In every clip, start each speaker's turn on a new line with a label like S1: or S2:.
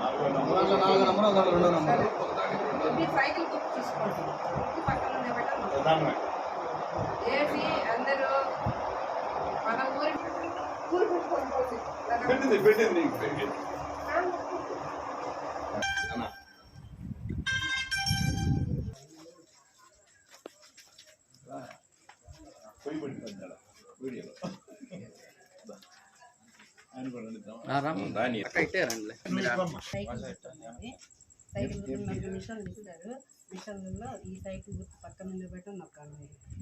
S1: నాలుగు నంబర్ దాంట్లో రెండో నంబర్
S2: మీరు సైకిల్ బుక్ తీసుకోండి బుక్ పక్కన ఉండే పెట్టండి వేసి అందరూ మన ఊరి ఊరు పెట్టుకొని పోతుంది
S3: పెట్టింది పెట్టింది నీకు పెట్టింది పోయి పడిపోయింది
S2: మిషన్లు ఇస్తారు. మిషన్లలో ఈ సైకిల్ గుర్తు పక్కన ఉండే పెట్టండి నొక్కాలి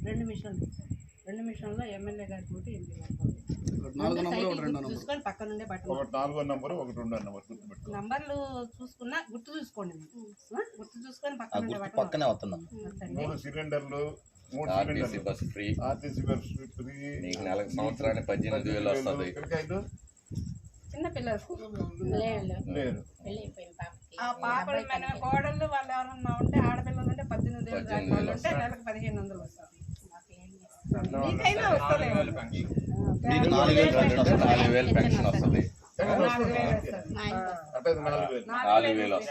S2: రెండు మిషన్లు ఇస్తారు. రెండు మిషన్లో ఎమ్మెల్యే
S1: నాలుగో
S2: రెండు
S1: నంబర్ ఒకటి
S2: గుర్తు
S1: నంబర్.
S2: చూసుకొని
S3: ఒకటి
S2: నంబర్లు చూసుకున్నా గుర్తు చూసుకోండి? గుర్తు చూసుకొని పక్కన నొక్కండి.
S3: మూడు సిలిండర్లు మూడు
S4: RTC bus
S3: free. RTC bus
S4: free. నెలకు సంవత్సరానికి పద్దెనిమిది వేలు వస్తుంది.
S2: చిన్న పిల్లలకు
S3: లేరు
S2: ఆ పాపలు మన కోడళ్ళు వాళ్ళు ఎవరన్నా ఉంటే ఆడపిల్లలు ఉంటే పద్దెనిమిది వేలు దాకా
S4: పద్దెనిమిది
S2: వాళ్ళు ఉంటే నెలకు పదిహేను వందలు వస్తుంది మీకైనా వస్తుంది.
S4: నాలుగు వేలు పెన్షన్ వస్తుంది.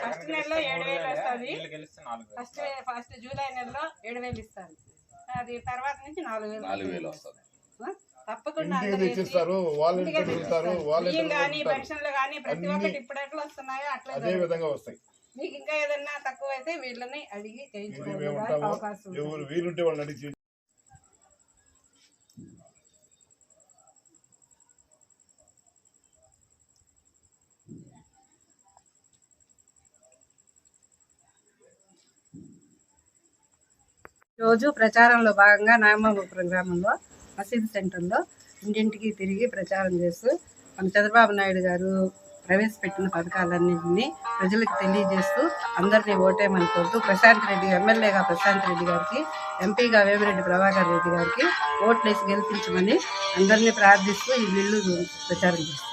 S2: ఫస్ట్ నెలలో ఏడు వేలు వస్తుంది. ఫస్ట్ ఫస్ట్ జూలై నెలలో ఏడు వేలు ఇస్తారు. అది తర్వాత నుంచి నాలుగు వేలు
S4: నాలుగు వేలు వస్తుంది?
S2: తప్పకుండా
S3: తెచ్చిస్తారు వెళ్తారు
S2: కానీ ప్రతి ఒక్కటి ఇప్పుడు ఎట్లా వస్తున్నాయో అట్లా
S3: అదే విధంగా వస్తాయి
S2: మీకు ఇంకా ఏదన్నా తక్కువ అయితే వీళ్ళని అడిగి చేయించుకోవడానికి.
S3: ఎవరు వీలుంటే వాళ్ళని అడిగి.
S2: రోజు ప్రచారంలో భాగంగా నాగమాపురం గ్రామంలో మసీద్ సెంటర్లో ఇంటింటికి తిరిగి ప్రచారం చేస్తూ మన చంద్రబాబు నాయుడు గారు ప్రవేశపెట్టిన పథకాలన్నింటినీ ప్రజలకు తెలియజేస్తూ అందరినీ ఓటేమని కోరుతూ ప్రశాంత్ రెడ్డి ఎమ్మెల్యేగా ప్రశాంత్ రెడ్డి గారికి ఎంపీగా వేమిరెడ్డి ప్రభాకర్ రెడ్డి గారికి ఓట్లేసి గెలిపించమని అందరినీ ప్రార్థిస్తూ ఈ బిల్లు ప్రచారం చేస్తారు